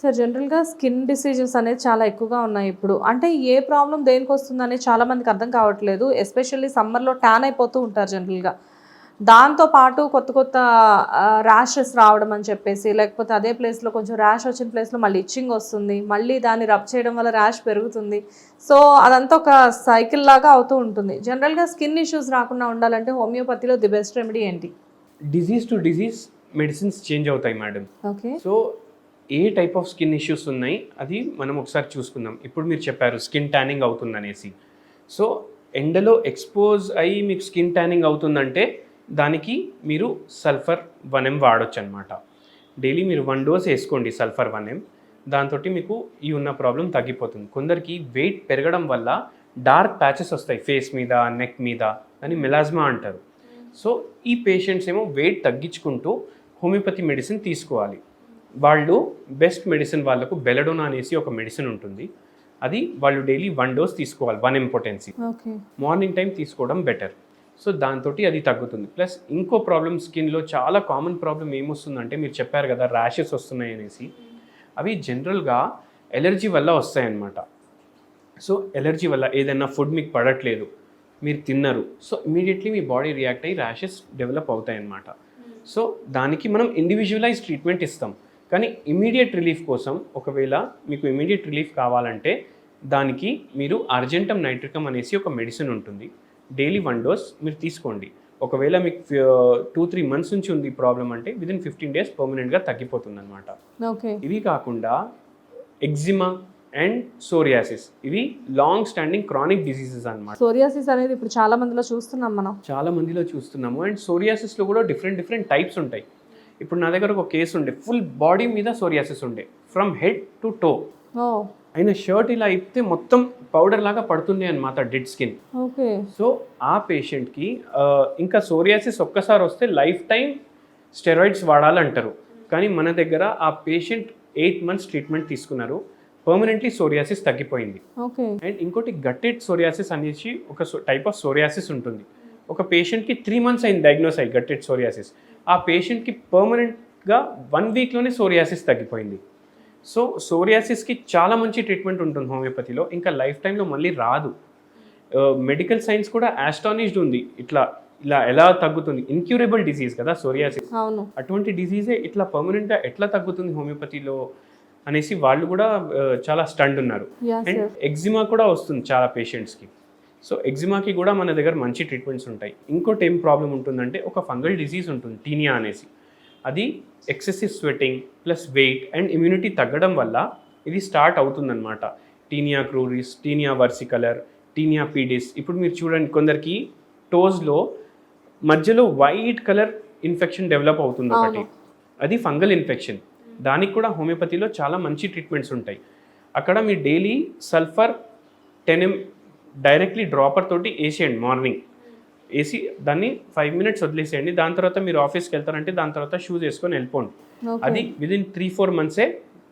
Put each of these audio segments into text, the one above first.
Sir జనరల్గా skin diseases అనేది చాలా ఎక్కువగా ఉన్నాయి ఇప్పుడు. అంటే ఏ ప్రాబ్లం దేనికి వస్తుంది అనేది చాలా మందికి అర్థం కావట్లేదు. ఎస్పెషల్లీ సమ్మర్లో ట్యాన్ అయిపోతూ ఉంటారు జనరల్గా. దాంతో పాటు కొత్త కొత్త ర్యాషెస్ రావడం అని చెప్పేసి లేకపోతే అదే ప్లేస్లో కొంచెం ర్యాష్ వచ్చిన ప్లేస్లో మళ్ళీ ఇచ్చింగ్ వస్తుంది. మళ్ళీ దాన్ని రబ్ చేయడం వల్ల ర్యాష్ పెరుగుతుంది. సో అదంతా ఒక సైకిల్ లాగా అవుతూ ఉంటుంది. జనరల్గా స్కిన్ ఇష్యూస్ రాకుండా ఉండాలంటే హోమియోపతిలో ది బెస్ట్ రెమెడీ ఏంటి? Disease to disease medicines change అవుతాయి madam. Okay. So A type of skin issues ఉన్నాయి అది మనం ఒకసారి చూసుకుందాం. ఇప్పుడు మీరు చెప్పారు స్కిన్ ట్యానింగ్ అవుతుందనేసి. సో ఎండలో ఎక్స్పోజ్ అయ్యి మీకు స్కిన్ ట్యానింగ్ అవుతుందంటే దానికి మీరు సల్ఫర్ వన్ ఎం వాడొచ్చు అనమాట డైలీ మీరు వన్ డోస్ వేసుకోండి సల్ఫర్ వన్ ఎం దాంతో మీకు ఈ ఉన్న ప్రాబ్లం తగ్గిపోతుంది. కొందరికి వెయిట్ పెరగడం వల్ల డార్క్ ప్యాచెస్ వస్తాయి. ఫేస్ మీద నెక్ మీద అని మెలాజ్మా అంటారు. సో ఈ పేషెంట్స్ ఏమో వెయిట్ తగ్గించుకుంటూ హోమియోపతి మెడిసిన్ తీసుకోవాలి. వాళ్ళు బెస్ట్ మెడిసిన్ వాళ్ళకు బెలడోనా అనేసి ఒక మెడిసిన్ ఉంటుంది. అది వాళ్ళు డైలీ వన్ డోస్ తీసుకోవాలి వన్ ఇంపార్టెన్సీ. మార్నింగ్ టైం తీసుకోవడం బెటర్. సో దాంతో అది తగ్గుతుంది. ప్లస్ ఇంకో ప్రాబ్లం స్కిన్లో చాలా కామన్ ప్రాబ్లం ఏమొస్తుందంటే మీరు చెప్పారు కదా ర్యాషెస్ వస్తున్నాయి అనేసి. అవి జనరల్గా ఎలర్జీ వల్ల వస్తాయన్నమాట. సో ఎలర్జీ వల్ల ఏదైనా ఫుడ్ మీకు పడట్లేదు మీరు తిన్నారు సో ఇమీడియట్లీ మీ బాడీ రియాక్ట్ అయ్యి ర్యాషెస్ డెవలప్ అవుతాయి అన్నమాట సో దానికి మనం ఇండివిజువలైజ్ ట్రీట్మెంట్ ఇస్తాం. కానీ ఇమీడియట్ రిలీఫ్ కోసం ఒకవేళ మీకు ఇమీడియట్ రిలీఫ్ కావాలంటే దానికి మీరు అర్జెంటమ్ నైట్రికమ్ అనేసి ఒక మెడిసిన్ ఉంటుంది. డైలీ వన్ డోస్ మీరు తీసుకోండి. ఒకవేళ మీకు టూ త్రీ మంత్స్ నుంచి ఉంది ప్రాబ్లం అంటే విదిన్ ఫిఫ్టీన్ డేస్ పర్మనెంట్గా తగ్గిపోతుంది అనమాట ఓకే ఇవి కాకుండా ఎగ్జిమా అండ్ సోరియాసిస్ ఇవి లాంగ్ స్టాండింగ్ క్రానిక్ డిసీజెస్ అన్నమాట. సోరియాసిస్ అనేది ఇప్పుడు చాలా మందిలో చూస్తున్నాం మనం. చాలా మందిలో చూస్తున్నాము. అండ్ సోరియాసిస్లో కూడా డిఫరెంట్ డిఫరెంట్ టైప్స్ ఉంటాయి. ఇప్పుడు నా దగ్గర ఒక కేసు ఉండే. ఫుల్ బాడీ మీద సోరియాసిస్ ఉండే. ఫ్రమ్ హెడ్ టు టో అయిన షర్ట్ ఇలా అయితే మొత్తం పౌడర్ లాగా పడుతుంది అనమాట డెడ్ స్కిన్ ఓకే. సో ఆ పేషెంట్కి ఇంకా సోరియాసిస్ ఒక్కసారి వస్తే లైఫ్ టైం స్టెరాయిడ్స్ వాడాలంటారు. కానీ మన దగ్గర ఆ పేషెంట్ ఎయిట్ మంత్స్ ట్రీట్మెంట్ తీసుకున్నారు. పర్మనెంట్లీ సోరియాసిస్ తగ్గిపోయింది. అండ్ ఇంకోటి గట్టెడ్ సోరియాసిస్ అనేసి ఒక టైప్ ఆఫ్ సోరియాసిస్ ఉంటుంది. ఒక పేషెంట్కి త్రీ మంత్స్ అయింది డయాగ్నోస్ అయ్యి గట్టెడ్ సోరియాసిస్ ఆ పేషెంట్కి పర్మనెంట్గా వన్ వీక్లోనే సోరియాసిస్ తగ్గిపోయింది. సో సోరియాసిస్కి చాలా మంచి ట్రీట్మెంట్ ఉంటుంది హోమియోపతిలో. ఇంకా లైఫ్ టైంలో మళ్ళీ రాదు. మెడికల్ సైన్స్ కూడా ఆస్టానిష్డ్ ఉంది. ఇట్లా ఇలా ఎలా తగ్గుతుంది? ఇన్క్యూరబుల్ డిసీజ్ కదా సోరియాసిస్. అవును. అటువంటి డిసీజే ఇట్లా పర్మనెంట్గా ఎట్లా తగ్గుతుంది హోమియోపతిలో అనేసి వాళ్ళు కూడా చాలా స్టండ్ ఉన్నారు. అండ్ ఎగ్జిమా కూడా వస్తుంది చాలా పేషెంట్స్కి సో ఎగ్జిమాకి కూడా మన దగ్గర మంచి ట్రీట్మెంట్స్ ఉంటాయి. ఇంకోటి ఏం ప్రాబ్లం ఉంటుందంటే ఒక ఫంగల్ డిసీజ్ ఉంటుంది టీనియా అనేసి. అది excessive sweating plus weight and immunity తగ్గడం వల్ల ఇది స్టార్ట్ అవుతుందన్నమాట. Tinea cruris tinea versicolor tinea pedis. ఇప్పుడు మీరు చూడండి కొందరికి టోస్లో మధ్యలో వైట్ కలర్ ఇన్ఫెక్షన్ డెవలప్ అవుతుంది ఒకటి. అది ఫంగల్ ఇన్ఫెక్షన్ దానికి కూడా హోమియోపతిలో చాలా మంచి ట్రీట్మెంట్స్ ఉంటాయి. అక్కడ మీ daily sulphur ten M directly dropper తోటి వేసేయండి మార్నింగ్. వేసి దాన్ని ఫైవ్ మినిట్స్ వదిలేసేయండి. దాని తర్వాత మీరు ఆఫీస్కి వెళ్తారంటే దాని తర్వాత షూస్ వేసుకొని వెళ్ళిపోండి. అది విదిన్ త్రీ ఫోర్ మంత్సే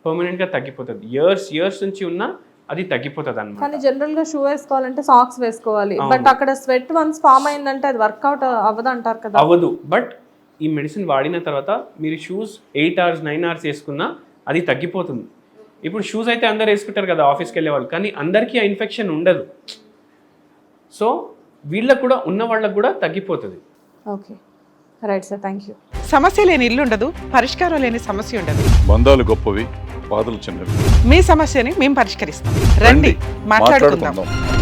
పర్మనెంట్గా తగ్గిపోతుంది. ఇయర్స్ ఇయర్స్ నుంచి ఉన్నా అది తగ్గిపోతుంది అనమాట కానీ జనరల్గా షూ వేసుకోవాలంటే సాక్స్ వేసుకోవాలి. బట్ అక్కడ స్వెట్ వన్స్ ఫామ్ అయిందంటే అది వర్కౌట్ అవ్వదు అంటారు కదా. అవ్వదు. బట్ ఈ మెడిసిన్ వాడిన తర్వాత మీరు shoes eight hours nine hours వేసుకున్నా అది తగ్గిపోతుంది. ఇప్పుడు షూస్ అయితే అందరు వేసుకుంటారు కదా ఆఫీస్కి వెళ్ళే వాళ్ళు. కానీ అందరికీ ఆ ఇన్ఫెక్షన్ ఉండదు. సో వీళ్ళకు కూడా ఉన్న వాళ్ళకు కూడా తగ్గిపోతుంది. Okay. Right sir thank you సమస్య లేని ఇల్లు ఉండదు పరిష్కారం లేని సమస్య ఉండదు. బంధాలు గొప్పవి బాధలు చిన్నవి. మీ సమస్యని మేము పరిష్కరిస్తాం. రండి మాట్లాడుకుందాం. మాట్లాడుకుందాం.